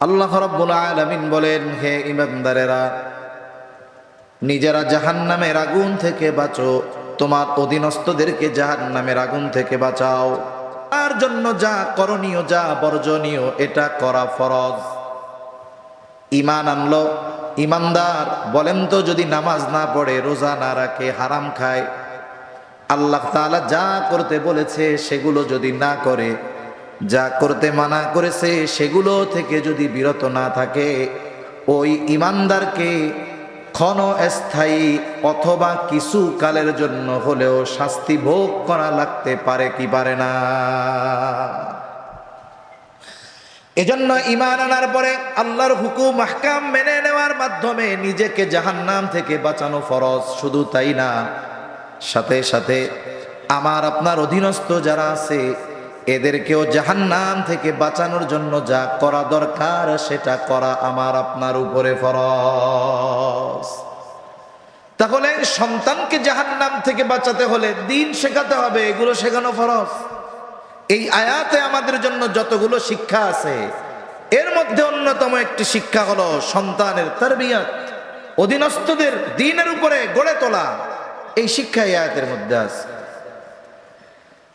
আল্লাহ রব্বুল আলামিন বলেন, হে ইমানদারেরা নিজেরা জাহান্নামের আগুন থেকে বাঁচো। তোমার অধীনস্থদেরকে জাহান্নামের আগুন থেকে বাঁচাও। তার জন্য যা করণীয়, যা বর্জনীয়, এটা করা ফরজ। ইমান আনলো। ইমানদার বলেন তো, যদি নামাজ না পড়ে, রোজা না রাখে, হারাম খায়, আল্লাহ তাআলা যা করতে বলেছে, সেগুলো যদি না করে যা করতে মানা করেছে সেগুলো থেকে যদি বিরত না থাকে, ওই ইমানদারকে ক্ষণ স্থায়ী অথবা কিছু কালের জন্য হলেও শাস্তি ভোগ করা লাগতে পারে কি পারে না? এজন্য ইমান আনার পরে আল্লাহর হুকুম হাকাম মেনে নেওয়ার মাধ্যমে নিজেকে জাহান্নাম থেকে বাঁচানো ফরজ, শুধু তাই না? সাথে সাথে আমার আপনার অধীনস্থ যারা আছে এদেরকেও জাহান্নাম থেকে বাঁচানোর জন্য যা করা দরকার সেটা করা আমার আপনার উপরে ফরজ। তাহলে সন্তানকে জাহান্নাম থেকে বাঁচাতে হলে দিন শেখাতে হবে, এগুলো শেখানো ফরজ। এই আয়াতে আমাদের জন্য যতগুলো শিক্ষা আছে, এর মধ্যে অন্যতম একটি শিক্ষা হলো সন্তানের তারবিয়াত, অধীনস্থদের দিনের উপরে গড়ে তোলা। এই শিক্ষা এই আয়াতের মধ্যে আছে।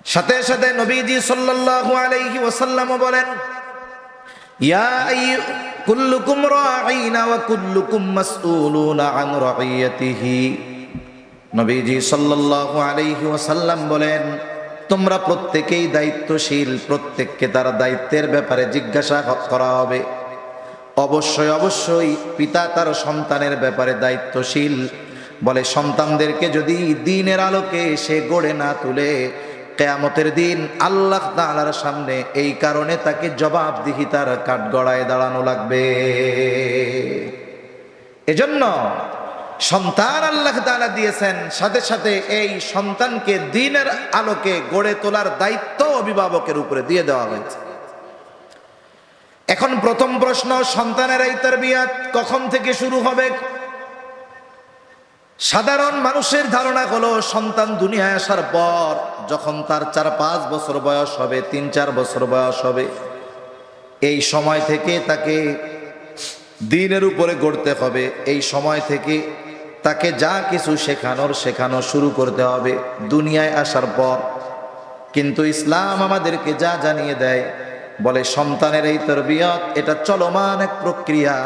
সাথে সাথে নবীজি সাল্লাল্লাহু আলাইহি ওয়াসাল্লাম বলেন, ইয়া কুল্লুকুম রাঈনা ওয়া কুল্লুকুম মাসউলুনা আন রাইয়াতিহি নবীজি সাল্লাল্লাহু আলাইহি ওয়াসাল্লাম বলেন, তোমরা প্রত্যেকেই দায়িত্বশীল, প্রত্যেককে তার দায়িত্বের ব্যাপারে জিজ্ঞাসা করা হবে। অবশ্যই অবশ্যই পিতা তার সন্তানের ব্যাপারে দায়িত্বশীল। বলে, সন্তানদেরকে যদি দিনের আলোকে সে গড়ে না তুলে কেয়ামতের দিন আল্লাহ তাআলার সামনে এই কারণে তাকে জবাবদিহিতার কাঠগড়ায় দাঁড়ানো লাগবে। এজন্য সন্তান আল্লাহ তাআলা দিয়েছেন, সাথে সাথে এই সন্তানকে দিনের আলোকে গড়ে তোলার দায়িত্ব অভিভাবকের উপরে দিয়ে দেওয়া হয়েছে। এখন প্রথম প্রশ্ন, সন্তানের এই তরবিয়াত কখন থেকে শুরু হবে? সাধারণ মানুষের ধারণা হলো, সন্তান দুনিয়ায় আসার পর যখন তার চার পাঁচ বছর বয়স হবে, তিন চার বছর বয়স হবে, এই সময় থেকে তাকে দিনের উপরে গড়তে হবে। এই সময় থেকে তাকে যা কিছু শেখানোর, শেখানো শুরু করতে হবে দুনিয়ায় আসার পর। কিন্তু ইসলাম আমাদেরকে যা জানিয়ে দেয়, বলে সন্তানের এই তরবিয়ত, এটা চলমান এক প্রক্রিয়া।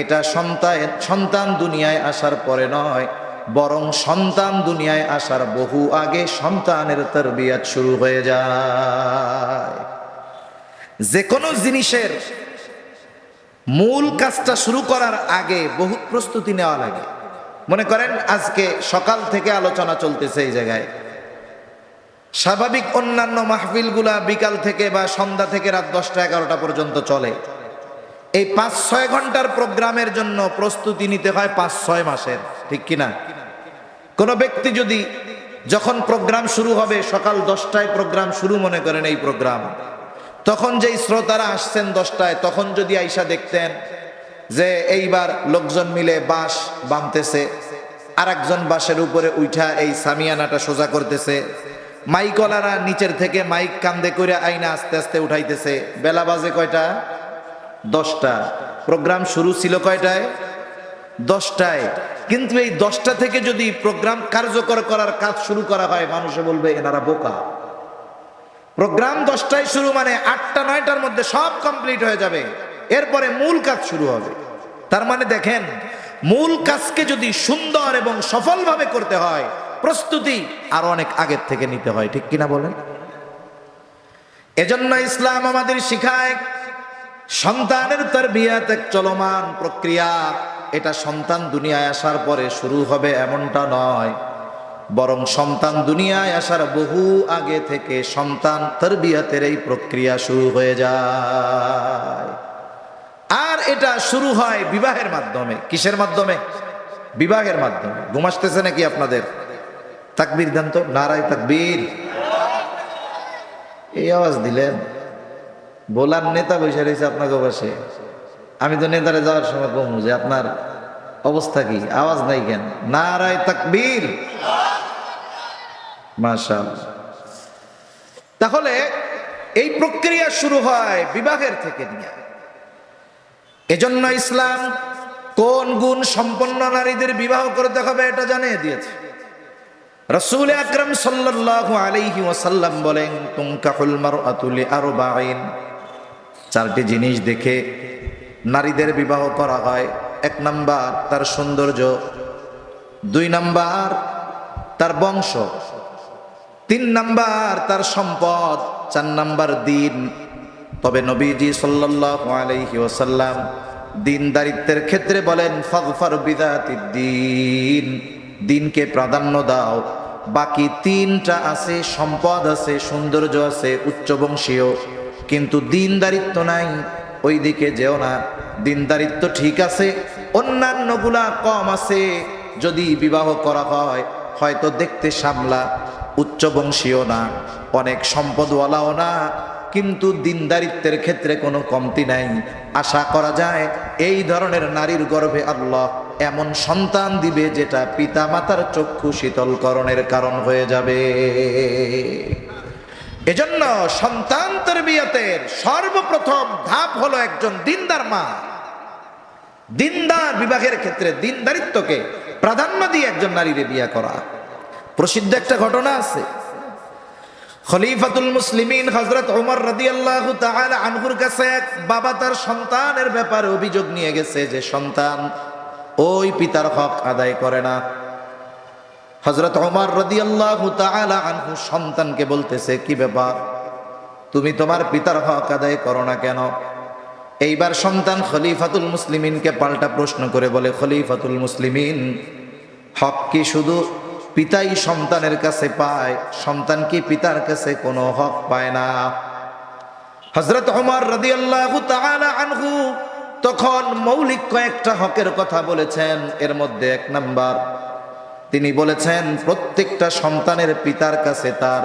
এটা সন্তান সন্তান দুনিয়ায় আসার পরে নয় বরং সন্তান দুনিয়ায় আসার বহু আগে সন্তানের তরবিয়ত শুরু হয়ে যায়। যে কোনো জিনিসের মূল কাজটা শুরু করার আগে বহু প্রস্তুতি নেওয়া লাগে। মনে করেন, আজকে সকাল থেকে আলোচনা চলতেছে এই জায়গায়। স্বাভাবিক অন্যান্য মাহফিলগুলা বিকাল থেকে বা সন্ধ্যা থেকে রাত দশটা এগারোটা পর্যন্ত চলে। এই পাঁচ ছয় ঘণ্টার প্রোগ্রামের জন্য প্রস্তুতি নিতে হয় পাঁচ ছয় মাসের, ঠিক কিনা? কোনো ব্যক্তি যদি যখন প্রোগ্রাম শুরু হবে, সকাল দশটায় প্রোগ্রাম শুরু মনে করেন এই প্রোগ্রাম, তখন যেই শ্রোতারা আসছেন দশটায়, তখন যদি আইসা দেখতেন যে এইবার লোকজন মিলে বাঁশ বাঁধতেছে আর একজন বাঁশের উপরে উঠা এই সামিয়ানাটা সোজা করতেছে মাইকলারা নিচের থেকে মাইক কান্দে করে আইনা আস্তে আস্তে উঠাইতেছে। বেলা বাজে কয়টা? দশটা। প্রোগ্রাম শুরু ছিল কয়টায়? দশটায়। কিন্তু এই দশটা থেকে যদি প্রোগ্রাম কার্যকর করার কাজ শুরু করা হয়, মানুষে বলবে, এনারা বোকা। প্রোগ্রাম দশটায় শুরু মানে আটটা, নয়টার মধ্যে সব কমপ্লিট হয়ে যাবে। এরপরে মূল কাজ শুরু হবে। তার মানে দেখেন, মূল কাজকে যদি সুন্দর এবং সফলভাবে করতে হয়, প্রস্তুতি আরও অনেক আগের থেকে নিতে হয়, ঠিক কিনা বলেন? এজন্য ইসলাম আমাদের শিখায়, সন্তানের তরবিয়াত এক চলমান প্রক্রিয়া। এটা সন্তান দুনিয়ায় আসার পরে শুরু হবে এমনটা নয়। বরং সন্তান দুনিয়ায় আসার বহু আগে থেকে সন্তান তরবিয়াতের এই প্রক্রিয়া শুরু হয়ে যায়। আর এটা শুরু হয় বিবাহের মাধ্যমে। কিসের মাধ্যমে? বিবাহের মাধ্যমে। ঘুমাসতেছে নাকি আপনাদের? তাকবীর দেন তো। নারায় তাকবীর। এই আওয়াজ দিলেন। বোলার নেতা রয়েছে আপনাকে বসে আমি তো নেতারে যাওয়ার সময় কমু যে আপনার অবস্থা কি? আওয়াজ নাই কেন? নারায় তাকবীর। মাশাল তাহলে এই প্রক্রিয়া শুরু হয় বিবাহের থেকে নিয়ে। এজন্য ইসলাম কোন গুণ সম্পন্ন নারীদের বিবাহ করতে হবে এটা জানিয়ে দিয়েছে। রসুল আকরম সাল্লাল্লাহু আলাইহি ওয়াসাল্লাম বলেন, তুমকাহুল মারআতুলি আরবাইন চারটি জিনিস দেখে নারীদের বিবাহ করা হয়। এক নাম্বার, তার সৌন্দর্য। দুই নাম্বার, তার বংশ। তিন নাম্বার, তার সম্পদ। চার নাম্বার, দিন। তবে নবীজি সাল্লাল্লাহু আলাইহি ওয়াসাল্লাম দিনদারিত্বের ক্ষেত্রে বলেন, ফাগফার বিদাতিদ দিন। দিনকে প্রাধান্য দাও। বাকি তিনটা আছে, সম্পদ আছে, সৌন্দর্য আছে, উচ্চবংশীয়। কিন্তু দিনদারিত্ব নাই। ওই দিকে যেও না। দিনদারিত্ব ঠিক আছে অন্যান্যগুলা কম আছে। যদি বিবাহ করা হয়, হয়তো দেখতে সামলা, উচ্চবংশীয় না, অনেক সম্পদওয়ালাও না। কিন্তু দিনদারিত্বের ক্ষেত্রে কোনো কমতি নাই। আশা করা যায়, এই ধরনের নারীর গর্ভে আল্লাহ এমন সন্তান দিবে যেটা পিতা মাতার চক্ষু শীতলকরণের কারণ হয়ে যাবে। এজন্য সন্তান তরবিয়তের সর্বপ্রথম ধাপ হলো একজন দিনদার মা। দিনদার বিবাহের ক্ষেত্রে দিনদারিত্বকে প্রাধান্য দিয়ে একজন নারীরে বিয়া করা। প্রসিদ্ধ একটা ঘটনা আছে। খলিফাতুল মুসলিমিন হজরত ওমর রাদিয়াল্লাহু তাআলা আনহুর কাছে এক বাবা তার সন্তানের ব্যাপারে অভিযোগ নিয়ে গেছে যে সন্তান ওই পিতার হক আদায় করে না। হজরত ওমর রাদিয়াল্লাহু তাআলা আনহু সন্তানকে বলতেছে, কি ব্যাপার? তুমি তোমার পিতার হক আদায় করো না কেন? এইবার সন্তান খলিফাতুল মুসলিমিনকে পাল্টা প্রশ্ন করে বলে, খলিফাতুল মুসলিমিন, হক কি শুধু পিতাই সন্তানের কাছে পায়? সন্তান কি পিতার কাছে কোনো হক পায় না? হজরত ওমর রাদিয়াল্লাহু তাআলা আনহু তখন মৌলিক কয়েকটা হকের কথা বলেছেন। এর মধ্যে এক নাম্বার তিনি বলেছেন, প্রত্যেকটা সন্তানের পিতার কাছে তার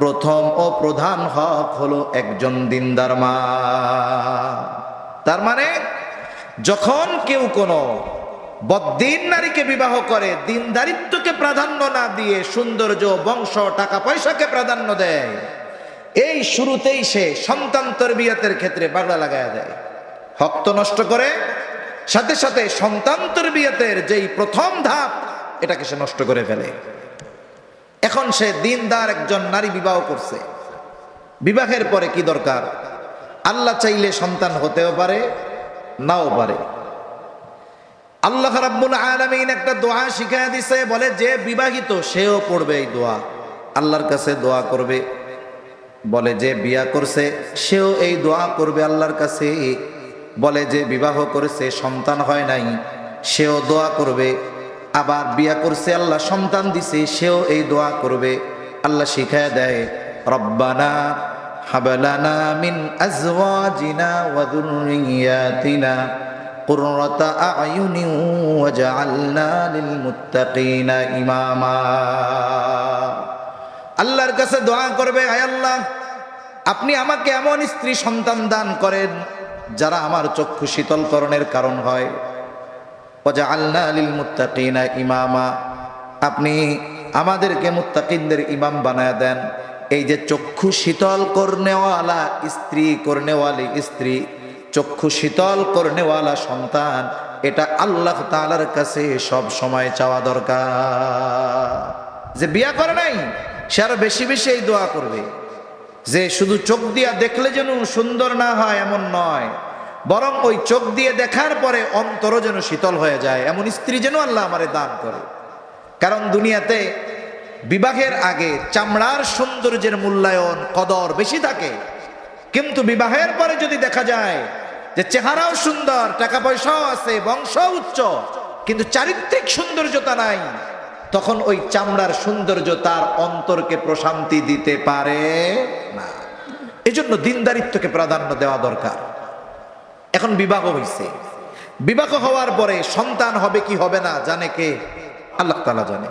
প্রথম ও প্রধান হক হলো একজন দিনদার মা। তার মানে যখন কেউ কোনো বদ্দিন নারীকে বিবাহ করে, দিনদারিত্বকে প্রাধান্য না দিয়ে সৌন্দর্য, বংশ, টাকা, পয়সাকে প্রাধান্য দেয়, এই শুরুতেই সে সন্তান তরবিয়তের ক্ষেত্রে বাগড়া লাগায় দেয়। হক তো নষ্ট করে, সাথে সাথে সন্তান তরবিয়তের যেই প্রথম ধাপ এটাকে সে নষ্ট করে ফেলে। এখন সে দিনদার একজন নারী বিবাহ করছে। বিবাহের পরে কি দরকার? আল্লাহ চাইলে সন্তান হতেও পারে, নাও পারে। আল্লাহ রাব্বুল আলামিন একটা দোয়া শিখায় দিছে, বলে যে বিবাহিত সেও পড়বে এই দোয়া। আল্লাহর কাছে দোয়া করবে, বলে যে বিয়া করছে সেও এই দোয়া করবে আল্লাহর কাছে। বলে যে বিবাহ করেছে সন্তান হয় নাই, সেও দোয়া করবে আবার বিয়া করছে, আল্লাহ সন্তান দিছে, সেও এই দোয়া করবে। আল্লাহ শিখায় দেয়, রব্বানা হাবলানা মিন আজওয়াজিনা ওয়া যুররিয়াতিনা কুররাতা আয়ুনি ওয়া জাআলনা লিল মুত্তাকিনা ইমামা। আল্লাহর কাছে দোয়া করবে, আয় আল্লাহ, আপনি আমাকে এমন স্ত্রী সন্তান দান করেন যারা আমার চক্ষু শীতলকরণের কারণ হয়। ইমামা। আপনি আমাদেরকে মুত্তাকিনদের ইমাম বানায় দেন। এই যে চক্ষু শীতল করনেওয়ালা স্ত্রী, করনেওয়ালি স্ত্রী, চক্ষু শীতল করনেওয়ালা সন্তান, এটা আল্লাহ তালার কাছে সব সময় চাওয়া দরকার। যে বিয়া করে নাই, সে আরও বেশি বেশি এই দোয়া করবে। যে শুধু চোখ দিয়া দেখলে যেন সুন্দর না হয়, এমন নয়। বরং ওই চোখ দিয়ে দেখার পরে অন্তর যেন শীতল হয়ে যায়। এমন স্ত্রী যেন আল্লাহ আমারে দান করে। কারণ দুনিয়াতে বিবাহের আগে চামড়ার সৌন্দর্যের মূল্যায়ন কদর বেশি থাকে। কিন্তু বিবাহের পরে যদি দেখা যায় যে চেহারাও সুন্দর টাকা পয়সাও আছে বংশ উচ্চ, কিন্তু চারিত্রিক সৌন্দর্যতা নাই, তখন ওই চামড়ার সৌন্দর্য তার অন্তরকে প্রশান্তি দিতে পারে না। এজন্য দিনদারিত্বকে প্রাধান্য দেওয়া দরকার। এখন বিবাহ হয়েছে বিবাহ হওয়ার পরে সন্তান হবে কি হবে না জানে কে? আল্লাহ তালা জানে।